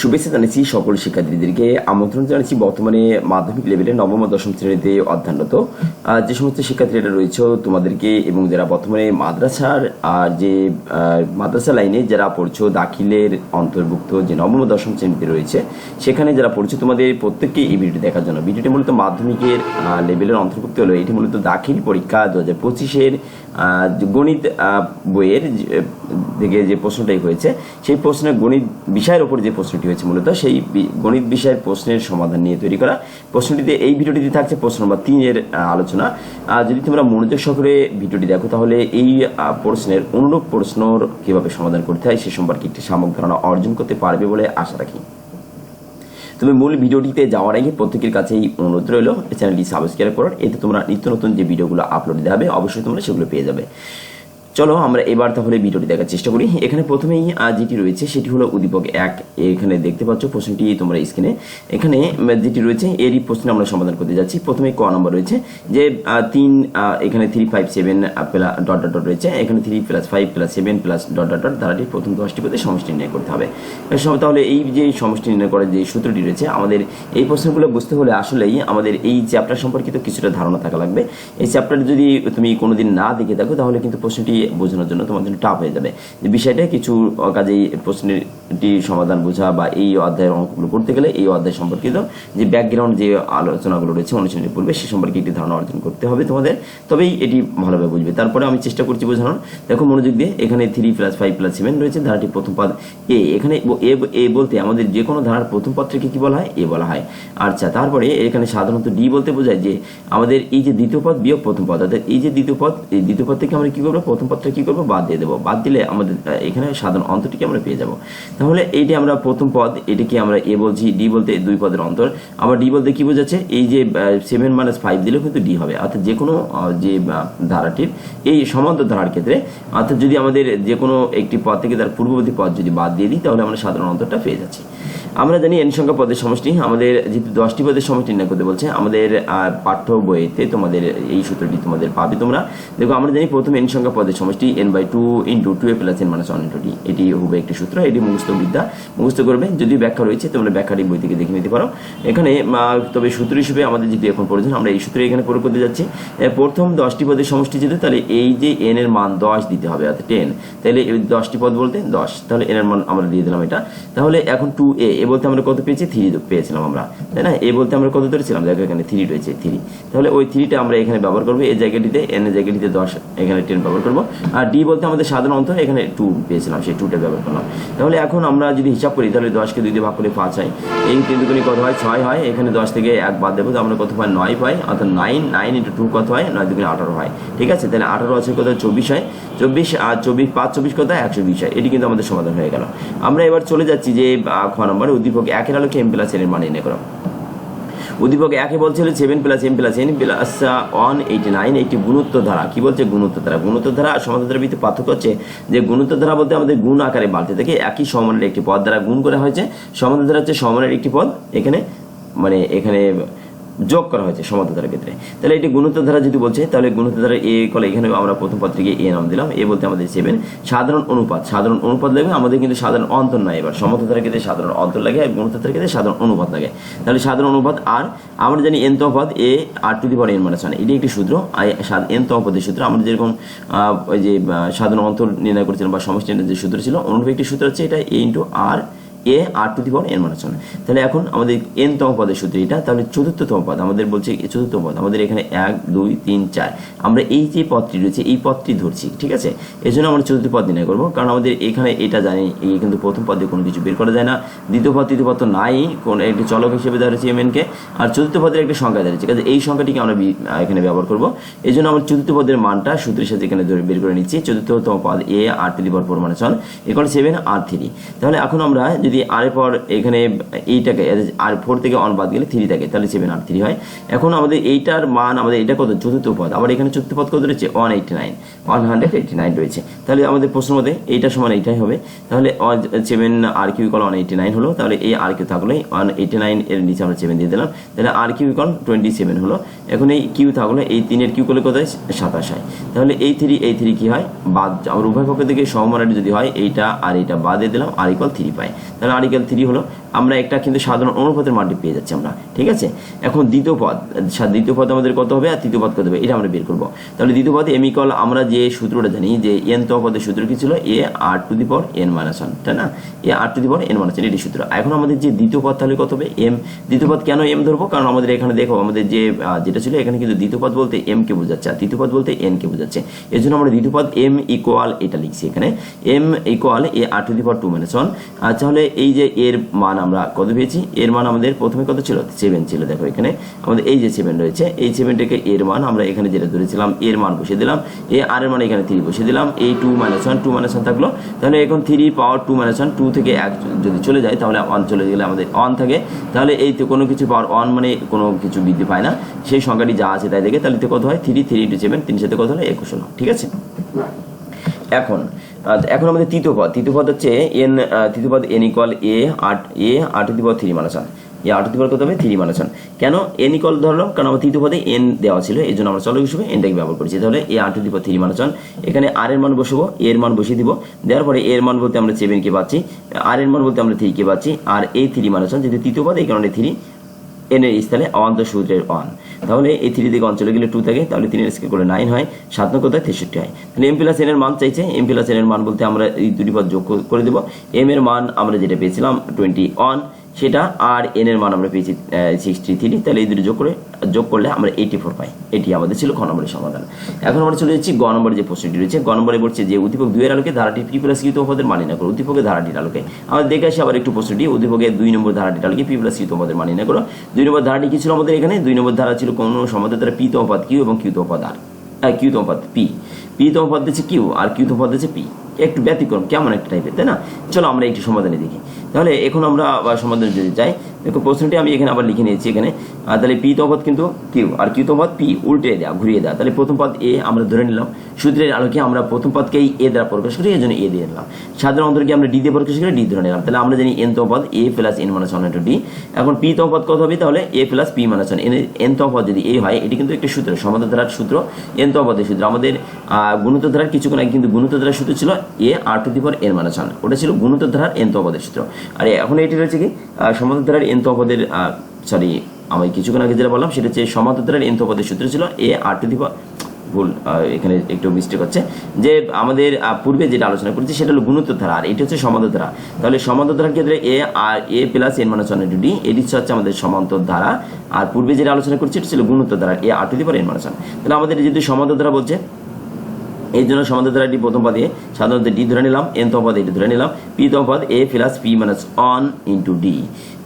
শুভেচ্ছা জানাচ্ছি সকল শিক্ষার্থীদেরকে। আমন্ত্রণ জানাচ্ছি বর্তমানে মাধ্যমিক লেভেলে নবম ও দশম শ্রেণীতে অধ্যয়নরত। যে সমস্ত শিক্ষার্থীরা রয়েছে তোমাদেরকে এবং যারা বর্তমানে মাদ্রাসার আর যে মাদ্রাসা লাইনে যারা পড়ছো, দাখিলের অন্তর্ভুক্ত যে নবম ও দশম শ্রেণীতে রয়েছে, সেখানে যারা পড়ছো, তোমাদের প্রত্যেককে এই ভিডিওটি দেখার জন্য। ভিডিওটি মূলত মাধ্যমিকের লেভেলের অন্তর্ভুক্ত হলো। এটি মূলত দাখিল পরীক্ষা দু হাজার পঁচিশের গণিত বইয়ের থেকে যে প্রশ্নটাই হয়েছে, সেই প্রশ্নের গণিত বিষয়ের উপর যে প্রশ্নটি হয়েছে মূলত সেই গণিত বিষয়ের প্রশ্নের সমাধান নিয়ে তৈরি করা। প্রশ্নটিতে এই ভিডিওটিতে থাকছে প্রশ্ন নম্বর তিনের আলোচনা। আর যদি তোমরা মনোযোগ সহকারে ভিডিওটি দেখো, তাহলে এই প্রশ্নের অনুরূপ প্রশ্নর কীভাবে সমাধান করতে হয় সে সম্পর্কে একটি সামগ্রিক ধারণা অর্জন করতে পারবে বলে আশা রাখি। তবে মূল ভিডিওটিতে যাওয়ার আগে প্রত্যেকের কাছেই অনুরোধ রইল, চ্যানেলটি সাবস্ক্রাইব করার। এতে তোমরা নিত্য নতুন যে ভিডিওগুলো আপলোড দেওয়া হবে, অবশ্যই তোমরা সেগুলো পেয়ে যাবে। চলো আমরা এবার তাহলে ভিডিওটি দেখার চেষ্টা করি। এখানে প্রথমেই যেটি রয়েছে সেটি হলো উদ্দীপক এক। এখানে দেখতে পাচ্ছ প্রশ্নটি তোমরা স্ক্রিনে। এখানে যেটি রয়েছে, এরই প্রশ্ন আমরা সমাধান করতে যাচ্ছি। প্রথমে ক নম্বর রয়েছে যে তিন এখানে three five seven plus dot dot dot রয়েছে। এখানে three plus five plus seven plus dot dot dot ধারাটির প্রথম দশটি পদে সমষ্টি নির্ণয় করতে হবে। তাহলে এই যে সমষ্টি নির্ণয় করার যে সূত্রটি রয়েছে, আমাদের এই প্রশ্নগুলো বুঝতে হলে আসলেই আমাদের এই চ্যাপ্টার সম্পর্কিত কিছুটা ধারণা থাকা লাগবে। এই চ্যাপ্টার যদি তুমি কোনোদিন না দেখে থাকো, তাহলে কিন্তু প্রশ্নটি বোঝানোর জন্য তোমার জন্য টাফ হয়ে যাবে। বিষয়টা কিছু কাজেই প্রশ্নটি সমাধান বোঝা বা এই অধ্যায়ের অঙ্কগুলো করতে গেলে এই অধ্যায় সম্পর্কিত যে ব্যাকগ্রাউন্ড যে আলোচনাগুলো রয়েছে অনুশীলনের পূর্বে সে সম্পর্কে একটি ধারণা অর্জন করতে হবে তোমাদের। তবেই এটি ভালোভাবে বুঝবে। তারপরে আমি চেষ্টা করছি বোঝানোর। দেখো, মনোযোগ দিয়ে এখানে three plus five plus seven রয়েছে। ধারাটি প্রথম পদ এ এখানে এ বলতে আমাদের যে কোনো ধারার প্রথম পদটিকে কি বলা হয়? এ বলা হয়। আচ্ছা তারপরে এখানে সাধারণত ডি বলতে বোঝায় যে আমাদের এই যে দ্বিতীয় পদ বিয়োগ প্রথম পদ, অর্থাৎ এই যে দ্বিতীয় পদ, এই দ্বিতীয় পদ থেকে আমরা কি করব? প্রথম পদটা কি করব? বাদ দিয়ে দেবো। বাদ দিলে আমাদের এখানে সাধারণ অন্তরটিকে আমরা পেয়ে যাব। তাহলে এইটি আমরা প্রথম পদ, এটিকে আমরা এ বলছি, ডি বলতে দুই পদের অন্তর। আবার ডি বলতে কি বোঝাচ্ছে? এই যে সেভেন মাইনাস ফাইভ দিলেও কিন্তু ডি হবে। অর্থাৎ যে কোনো যে ধারাটির, এই সমান্তর ধারার ক্ষেত্রে, অর্থাৎ যদি আমাদের যে কোনো একটি পদ থেকে তার পূর্ববর্তী পদ যদি বাদ দিয়ে দিই, তাহলে আমরা সাধারণ অন্তরটা পেয়ে যাচ্ছি। আমরা জানি এন সংখ্যা পদের সমষ্টি। আমাদের যেহেতু দশটি পদের সমষ্টি নির্ণয় করতে বলছে, আমাদের পাঠ্য বইতে তোমাদের এই সূত্রটি তোমাদের পাবে তোমরা। দেখো, আমরা জানি প্রথম এন সংখ্যা পদের সমষ্টি N by two into two A plus N minus one into D এটি হবে একটি সূত্র, এটি মুখস্থ বিদ্যা। মুখস্থ করবে, যদি ব্যাখ্যা রয়েছে তোমরা ব্যাখ্যাটি বই থেকে দেখে নিতে পারো। এখানে তবে সূত্র হিসেবে আমাদের যেটি এখন প্রয়োজন, আমরা এই সূত্রে এখানে প্রয়োগ করতে যাচ্ছি। প্রথম দশটি পদের সমষ্টি যেতে তাহলে এই যে এন এর মান দশ দিতে হবে, অর্থাৎ টেন তাহলে দশটি পদ বলতে দশ। তাহলে এন এর মান আমরা দিয়ে দিলাম এটা। তাহলে এখন টু এ এ বলতে আমরা কত পেয়েছি? থ্রি পেয়েছিলাম আমরা। তাই না? এ বলতে আমরা কত ধরেছিলাম? দেখো এখানে থ্রি রয়েছে থ্রি তাহলে ওই থ্রিটা আমরা এখানে ব্যবহার করব এই জায়গাটিতে এন এর জায়গাটিতে দশ, এখানে টেন ব্যবহার করব। আর ডি বলতে আমাদের সাধারণ অন্তর, এখানে টু পেয়েছিলাম, সেই টুটা ব্যবহার করলাম। তাহলে এখন আমরা যদি হিসাব করি, তাহলে দশকে দুই দিয়ে ভাগ করে পাঁচ হয়। এই তিন দুগুণি কত হয়? ছয় হয়। এখানে দশ থেকে এক বাদ দেবো তো আমরা কত পাই? নয় পাই। অর্থাৎ নাইন নাইন ইন্টু টু কত হয়? নয় দুগুণে আঠারো হয়। ঠিক আছে? তাহলে আঠারো আছে কত? চব্বিশ হয়। চব্বিশ আর চব্বিশ পাঁচ, চব্বিশ কত? একশো বিশ হয়। এটি কিন্তু আমাদের সমাধান হয়ে গেল। আমরা এবার চলে যাচ্ছি যে খ নম্বরে। উদ্দীপক একের আলোকে এম প্লাস এর মান এনে করো। উদ্দীপক একে বলছিল seven plus M plus N plus one eighty nine একটি গুণোত্তর ধারা কী বলছে গুণোত্তর ধারা গুণোত্তর ধারা সমান্তর ভিত্তি পার্থক্য হচ্ছে যে গুণোত্তর ধারা বলতে আমাদের গুণ আকারে বাড়তে থাকে, একই সমানের একটি পদ দ্বারা গুণ করা হয়েছে। সমান্তর ধারা হচ্ছে সমানের একটি পদ, এখানে মানে এখানে যোগ করা হয়েছে সমান্তর ধারার ক্ষেত্রে। তাহলে এটি গুণোত্তর ধারা যদি বলছে, তাহলে গুণোত্তর ধারা এ কলে এখানে আমরা প্রথম পত্রিকে এ নাম দিলাম। এ বলতে আমাদের সেভেন, সাধারণ অনুপাত। সাধারণ অনুপাত লাগবে, আমাদের কিন্তু সাধারণ অন্তর নয় এবার। সমান্তর ধারার ক্ষেত্রে সাধারণ অন্তর লাগে আর গুণোত্তর ক্ষেত্রে সাধারণ অনুপাত লাগে। তাহলে সাধারণ অনুপাত আর, আমরা জানি এন তফাত A R to the power N minus one এটি একটি সূত্র এন তফাতের সূত্র, আমরা যেরকম ওই যে সাধারণ অন্তর নির্ণয় করেছিলাম বা সমষ্টি যে সূত্র ছিল, অনুরূপ একটি সূত্র হচ্ছে এটা A into R A R to the power N minus one তাহলে এখন আমাদের এন তম পদের সূত্র এটা, তাহলে চতুর্থতম পদ, আমাদের বলছে চতুর্থ পদ, আমাদের এখানে এক, দুই, তিন, চার। আমরা এই যে পদটি রয়েছে, এই পদটি ধরছি, ঠিক আছে? এই জন্য আমরা চতুর্থ পদ নির্ণয় করব, কারণ আমাদের এখানে এটা জানি কিন্তু প্রথম পদে কোনো কিছু বের করা যায় না। দ্বিতীয় পদ, তৃতীয় পদ তো নাই, কোন একটি চলক হিসেবে দাঁড়িয়েছে এম কে। আর চতুর্থ পদের একটি সংখ্যা দাঁড়িয়েছে কাজে এই সংখ্যাটিকে আমরা এখানে ব্যবহার করব। এই জন্য আমরা চতুর্থ পদের মানটা সূত্রের সাথে এখানে ধরে বের করে নিচ্ছি, চতুর্থতম পদ A R to the power four minus one এখানে সেভেন আর থ্রি তাহলে এখন আমরা যদি আর এর পর এখানে এইটাকে আর ফোর থেকে অন বাদ গেলে থ্রি থাকে, তাহলে সেভেন আর থ্রি হয়। এখন আমাদের এইটার মান, আমাদের এটা কত? চতুর্থ পদ। আবার এখানে চতুর্থ পদ কত রয়েছে? One eighty nine one hundred eighty nine রয়েছে। তাহলে আমাদের প্রশ্ন মধ্যে এইটা সমান এইটাই হবে। তাহলে seven R Q equal one eighty nine হলো। তাহলে এই আর কিউ থাকলে ওয়ান এইটি নাইন এর নিচে আমরা সেভেন দিয়ে দিলাম। তাহলে R Q equal twenty seven হলো। এখন এই কিউ থাকলে, এই তিনের কিউ করলে কোথায় সাতাশ হয়। তাহলে এই থ্রি এই থ্রি কি হয়? বাদ আমরা উভয় পক্ষ থেকে সমানাটি যদি হয়, এইটা আর এইটা বাদ দিয়ে দিলাম। আর ইকল থ্রি পাই। তাহলে আর্টিকেল থ্রি হলো আমরা একটা কিন্তু সাধারণ অনুপাতের মানটি পেয়ে যাচ্ছি আমরা, ঠিক আছে? এখন দ্বিতীয় পদ দ্বিতীয় পদ আমাদের কত হবে? আর তৃতীয় পদ কত হবে? এটা আমরা বের করব। তাহলে দ্বিতীয় পদ এম ইকল আমরা যে সূত্রটা জানি, যে এন তো পদের সূত্র কি ছিল? এ আর টু দি পর এন মাইনাস ওয়ান তাই না? এ আর টু দি পর এন মাইনাস ওয়ান এটি সূত্র। এখন আমাদের যে দ্বিতীয় পদ তাহলে কত হবে? এম দ্বিতীয় পদ কেন এম ধরবো? কারণ আমাদের এখানে দেখো, আমাদের যে যেটা ছিল, এখানে কিন্তু দ্বিতীয় পদ বলতে এম কে বোঝাচ্ছে, আর তৃতীয় পদ বলতে এন কে বোঝাচ্ছে। এই জন্য আমরা দ্বিতীয় পদ এম ইকুয়াল এটা লিখছি এখানে। M equal A R to the power two minus one তাহলে এই যে এর মান আমরা কত পেয়েছি? এর মান আমাদের প্রথমে কত ছিল? সেভেন ছিল। দেখো এখানে আমাদের এই যে সেভেন রয়েছে, এই সেভেনটাকে এর মান আমরা এখানে যেটা ধরেছিলাম, এর মান বসিয়ে দিলাম। এ আর এর মান এখানে থ্রি বসিয়ে দিলাম। এই two minus one two minus one থাকল। তাহলে এখন three power two minus one two থেকে এক যদি চলে যায়, তাহলে ওয়ান চলে গেলে আমাদের অন থাকে। তাহলে এই তো কোনো কিছু পাওয়ার অন মানে কোনো কিছু বৃদ্ধি পায় না। সেই সংখ্যাটি যা আছে তাই দেখে, তাহলে কত হয়? থ্রি থ্রি টু সেভেন তিন সাথে কত হলো একুশ হলো। ঠিক আছে? এখন এখন আমাদের তৃতীয় পদ। তৃতীয় পদ হচ্ছে এন তৃতীয় পদ এন ইকুয়াল এ আট এ আট the power three minus one A আট দি পাওয়ার কত হবে? থ্রি মাইনাস ওয়ান কেন এন ইকুয়াল ধরলাম? কারণ আমার তৃতীয় পদে এন দেওয়া ছিল, এই জন্য আমরা চলক হিসেবে এনটাকে ব্যবহার করেছি। তাহলে এ আট the power three minus one এখানে আর এর মান বসবো এর মান বসিয়ে দিব। দেওয়ার পরে এর মান বলতে আমরা সেভেন কে পাচ্ছি আর এর মান বলতে আমরা থ্রি কে পাচ্ছি, আর এই থ্রি মাইনাস ওয়ান যেহেতু তৃতীয় পদ, এই কারণে থ্রি এন এর স্থলে অন্ত সূত্রের অন তাহলে এই থ্রি দিকে অঞ্চলে গেলে টু থাকে, তাহলে তিনের স্কেল করে নাইন হয়, সাত নয় কোথায়? তেষট্টি হয়। তাহলে এম প্লাস এনের মান চাইছে এম প্লাস এনের এর মান বলতে আমরা এই দুটি পদ যোগ করে দেবো। এম এর মান আমরা যেটা পেয়েছিলাম টোয়েন্টি ওয়ান সেটা আর এন এর মান আমরা পেয়েছি সিক্সটি থ্রি তাহলে এই দুটো যোগ করে, যোগ করলে আমরা এইটি ফোর পাই। এটি আমাদের ছিল খ নম্বরের সমাধান। এখন আমরা চলে যাচ্ছি গ যে প্রশ্নটি রয়েছে, গ নম্বরে বলছে যে উদ্দীপক দুইয়ের আলোকে ধারাটি পি প্লাস কিউ পদের মানি না করো। উদ্দীপকের ধারাটির আলোকে। আমরা দেখে আসি আবার একটু প্রশ্নটি, উদ্দীপকের দুই নম্বর ধারাটির আলোকে পি প্লাস কিউ মানি না করো। দুই নম্বর ধারাটি কি ছিল আমাদের এখানে? দুই নম্বর ধারা ছিল কোন সমাধান দ্বারা পি তমপদ কিউ এবং কিউ তমপদ আর কিউ তমপদ পি পি তমপদ দিচ্ছে কিউ আর কিউ তমপদ দিচ্ছে পি একটু ব্যতিক্রম, কেমন একটা টাইপের তাই না? চলো আমরা একটু সমাধানে দেখি। তাহলে এখন আমরা আবার সমাধানে যদি যাই, দেখো প্রশ্নটি আমি এখানে আবার লিখে নিয়েছি এখানে। তাহলে পি তফাত কিন্তু কিউ, আর কিউ তফাত পি উল্টে দেওয়া ঘুরিয়ে দেওয়া তাহলে প্রথম পদ এ আমরা ধরে নিলাম। সূত্রের আলোকে আমরা প্রথম পদকেই এ দ্বারা প্রকাশ করি, এই জন্য এ দিয়ে দিলাম। সাধারণ অন্তরকে আমরা ডি দিয়ে প্রকাশ করে, ডি ধরে নিলাম। তাহলে আমরা জানি এন তফাত A plus N minus one into D. এখন পি তফাত কত হবে? তাহলে A plus P minus one N তফাত যদি এ হয়, এটি কিন্তু একটি সূত্র সমাধান ধারার সূত্র। এন তফাতের সূত্র। আমাদের গুণিত ধারার কিছুক্ষণ আগে কিন্তু গুণিত ধারার সূত্র ছিল A, R to the power N minus one ওটা ছিল গুণিত ধারার এন তফাতের সূত্র। আর, এখন এটি রয়েছে কি সমাধান ধারার সরি আমি কিছুক্ষণ আগে যেটা বললাম, সেটা হচ্ছে সমান্তরালের এন তফাতের সূত্র ছিল এ আর টু দি ভুল এখানে একটু মিস্টেক হচ্ছে, যে আমাদের পূর্বে যেটা আলোচনা করেছি সেটা হলো গুণোত্তর ধারা আর এটি হচ্ছে সমান্তর ধারা তাহলে সমান্তর ধারার ক্ষেত্রে A R A plus N minus one D এটি হচ্ছে আমাদের সমান্তর ধারা আর পূর্বে যেটা আলোচনা করছি এটা ছিল গুণোত্তর ধারা A R to the N minus one তাহলে আমাদের যদি সমান্তর ধারা বলছে এই জন্য সমান্তর ধারাটি প্রথম পদে, সাধারণত ডি ধরে নিলাম এন তম পদ এটি ধরে নিলাম পি তম পদ A plus P minus one into D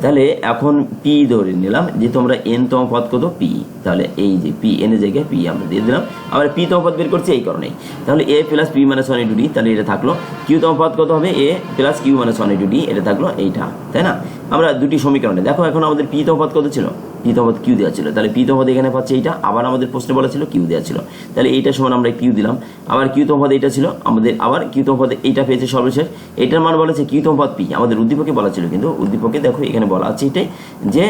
তাহলে এখন পি ধরে নিলাম, যে তোমরা এন তম পদ কত পি তাহলে এই যে পি এন জায়গায় পি আমরা দিয়ে দিলাম। আবার পি তম পদ বের করছি এই কারণেই। তাহলে A plus P minus one into D তাহলে এটা থাকল। কিউ তম পদ কত হবে? A plus Q minus one into D এটা থাকল এইটা, তাই না? আমরা দুটি সমীকরণে। দেখো এখন আমাদের পি তম কত ছিল? পি তমপদ কিউ দেওয়া ছিল। তাহলে পি তমপদ এখানে পাচ্ছে এইটা, আবার আমাদের প্রশ্নে বলা ছিল কিউ দেওয়া ছিল। তাহলে এইটা সমান আমরা কিউ দিলাম। আবার কিউ তমপদ এইটা ছিল, আমাদের আবার কিউ তমপদ এইটা পেয়েছে সর্বশেষ। এটার মান বলেছে কিউ তমপদ পি। আমাদের উদ্দীপকে বলা ছিল কিন্তু উদ্দীপকে দেখো এখানে বলা আছে এটাই যে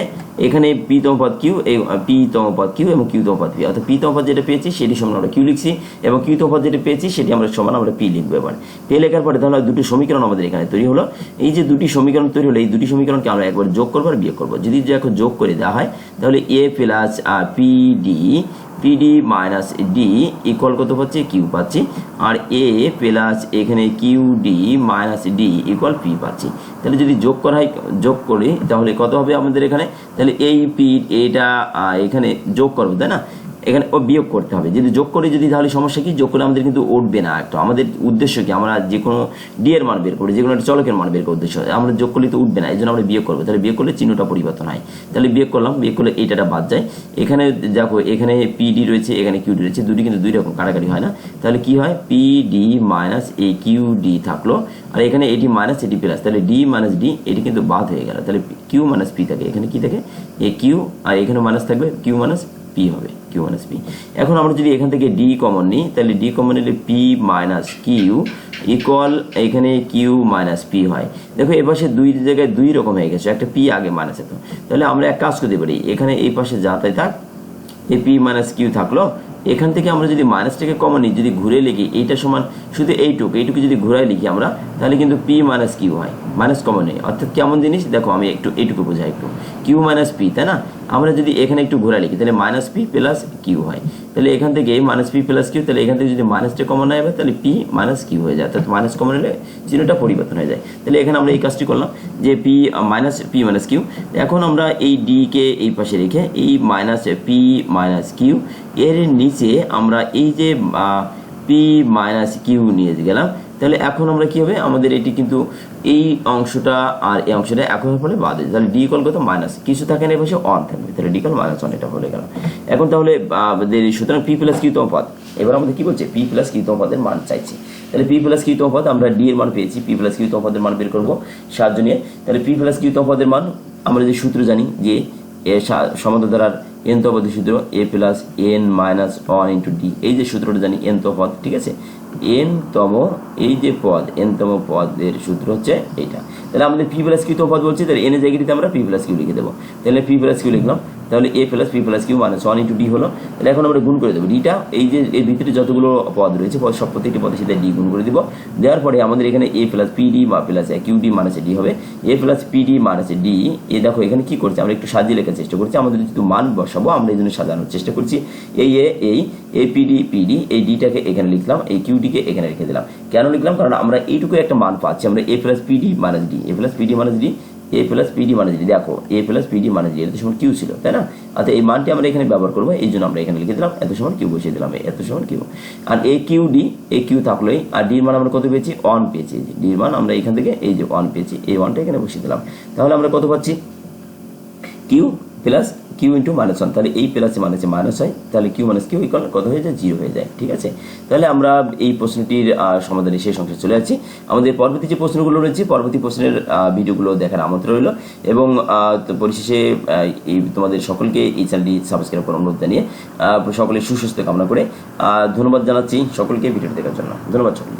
এখানে পি তমপদ কিউ, এই পি তমপদ কিউ এবং কিউ তমপদ পি। অর্থাৎ পি তমপদ যেটা পেয়েছি সেটি সমান আমরা কিউ লিখছি এবং কিউ তমপদ যেটা পেয়েছি সেটি আমরা সমান আমরা পি লিখব এবার। পি লেখার পরে তাহলে দুটি সমীকরণ আমাদের এখানে তৈরি হলো। এই যে দুটি সমীকরণ তৈরি হলো, এই দুটি সমীকরণকে আমরা একবার যোগ করব আর বিয়োগ করব। যদি এখন যোগ করে দেওয়া হয়, তাহলে A plus PD PD minus D equal কত পাচ্ছি? কিউ পাচ্ছি। আর এ প্লাস এখানে Q D minus D equal P পাচ্ছি। তাহলে যদি যোগ করা হয়, যোগ করি, তাহলে কত হবে আমাদের এখানে? তাহলে এই পি এটা এখানে যোগ করব, তাই না? এখানে ও বিয়োগ করতে হবে। যদি যোগ করে, যদি তাহলে সমস্যা কি? যোগ করলে আমাদের কিন্তু উঠবে না একটা। আমাদের উদ্দেশ্য কি? আমরা যে কোনো ডি এর মান বের করি, যে কোনো একটা চলকের মান বের করার উদ্দেশ্য। আমরা যোগ করলে তো উঠবে না এই জন্য আমরা বিয়োগ করব। তাহলে বিয়োগ করলে চিহ্নটা পরিবর্তন হয়। তাহলে বিয়োগ করলাম, বিয়োগ করলে এইটাটা বাদ যায়। এখানে দেখো, এখানে পিডি রয়েছে, এখানে কিউডি রয়েছে। দুটি কিন্তু দুই রকম কাটাকাটি হয় না। তাহলে কি হয়? PD minus A Q D থাকল। আর এখানে এটি মাইনাস এটি প্লাস তাহলে ডি মাইনাস ডি এটি কিন্তু বাদ হয়ে গেল। তাহলে কিউ মাইনাস পি থাকে। এখানে কি থাকে? এ কিউ আর এখানে মাইনাস থাকবে। কিউ মাইনাস পি হবে কিউ মাইনাস পি এখন আমরা যদি এখান থেকে ডি কমন নিই, তাহলে ডি কমন নিলে পি মাইনাস কিউ ইকুয়াল এখানে কিউ মাইনাস পি হয়। দেখো, এ পাশে দুই জায়গায় দুই রকম হয়ে গেছে, একটা পি আগে মাইনাস হতো তাহলে আমরা এক কাজ করতে পারি, এখানে এই পাশে যা তাই থাক এ পি মাইনাস কিউ থাকল, এখান থেকে আমরা যদি মাইনাসটাকে কমন নিই, যদি ঘুরে লিখি, এইটা সমান শুধু এইটুকু এইটুকু যদি ঘুরাই লিখি আমরা, তাহলে কিন্তু পি মাইনাস কিউ হয় মাইনাস কমন নেই অর্থাৎ কেমন জিনিস? দেখো, আমি একটু, এইটুকু বোঝাই একটু। কিউ মাইনাস পি তাই না? আমরা যদি এখানে একটু ঘোরা লিখি, তাহলে মাইনাস পি প্লাস কিউ হয়। তাহলে এখান থেকে মাইনাস পি প্লাস কিউ তাহলে এখান থেকে যদি মাইনাসটা কমন না তাহলে পি মাইনাস কিউ হয়ে যায়। অর্থাৎ মাইনাস কমন হলে চিহ্নটা পরিবর্তন হয়ে যায়। তাহলে এখানে আমরা এই কাজটি করলাম, যে P minus P minus Q এখন আমরা এই ডি কে এই পাশে রেখে এই মাইনাস পি মাইনাস কিউ এর নিচে আমরা এই যে পি মাইনাস কিউ নিয়ে গেলাম তাহলে এখন আমরা কি হবে? আমাদের এটি কিন্তু এই অংশটা আর এই অংশটা এখন ফলে বাদ তাহলে ডি কল কত? মাইনাস কিছু থাকে না, এই পাশে অন থাকবে। তাহলে ডি কল মাইনাস ওয়ান এটা বলে গেল। এখন তাহলে, আমাদের সুতরাং পি প্লাস কিউ তম পদ এবার আমাদের কি বলছে? পি প্লাস কিউ পদের মান চাইছে। তাহলে পি প্লাস কিউ পদ আমরা ডি এর মান পেয়েছি। পি প্লাস কিউ তম পদের মান বের করব সাহায্য নিয়ে। তাহলে পি প্লাস কিউ তম পদের মান, আমরা যে সূত্র জানি যে এ সমান্তর দ্বারার এন তপদের সূত্র A plus N minus one into D এই যে সূত্রটা জানি এন পদ ঠিক আছে? এন তম এই যে পদ এন তম পদের সূত্র হচ্ছে এটা তাহলে আমাদের পি প্লাস কিউ তো পদ বলছি, তাহলে এন এর জায়গাটিতে আমরা পি প্লাস কিউ লিখে দেবো, তাহলে পি প্লাস কিউ লিখলাম তাহলে A plus P plus Q minus one into D হলো। তাহলে এখন আমরা গুণ করে দেবো ডিটা এই যে, এর ভিতরে যতগুলো পদ রয়েছে পদ সব প্রত্যেকটি পদের সাথে ডি গুণ করে দিব। দেওয়ার পরে আমাদের এখানে এ প্লাস পি ডি বা plus Q D minus D হবে। A plus P D minus D A দেখো এখানে কি করছে, আমরা একটু সাজিয়ে লেখার চেষ্টা করছি। আমাদের যেহেতু মান বসাবো, আমরা এই জন্য সাজানোর চেষ্টা করছি। এই এ এই এ পিডি পিডি এই ডিটাকে এখানে লিখলাম, এই কিউডিকে এখানে রেখে দিলাম। কেন লিখলাম? কারণ আমরা এইটুকু একটা মান পাচ্ছি। আমরা A plus PD minus D A plus PD minus D A plus PD মানে ডি দেখো এ প্লাস পিডি মানে ডি এত সময় কিউ ছিল, তাই না? আচ্ছা এই মানটি আমরা এখানে ব্যবহার করব, এই জন্য আমরা এখানে লিখে দিলাম এত সময় কিউ বসিয়ে দিলাম এত সময় Q R A Q D A Q থাকলোই, আর ডির মান আমরা কত পেয়েছি? অন পেয়েছি। ডির মান আমরা এখান থেকে এই যে অন পেয়েছি, এই ওয়ানটা এখানে বসিয়ে দিলাম। তাহলে আমরা কত পাচ্ছি? Q plus Q into minus one তাহলে এই প্লাসে মাইনাসে মাইনাস হয় তাহলে কিউ মাইনাস কিউ ইকুয়াল কত হয়ে যায়? জিরো হয়ে যায় ঠিক আছে? তাহলে আমরা এই প্রশ্নটির সমাধানে শেষ অংশে চলে যাচ্ছি। আমাদের পরবর্তী যে প্রশ্নগুলো রয়েছে পরবর্তী প্রশ্নের ভিডিওগুলো দেখার আমন্ত্রণ রইল। এবং পরিশেষে এই তোমাদের সকলকে এই চ্যানেলটি সাবস্ক্রাইব করার অনুরোধ জানিয়ে আহ, সকলের সুস্বাস্থ্য কামনা করে ধন্যবাদ জানাচ্ছি সকলকে ভিডিওটি দেখার জন্য। ধন্যবাদ সকলকে।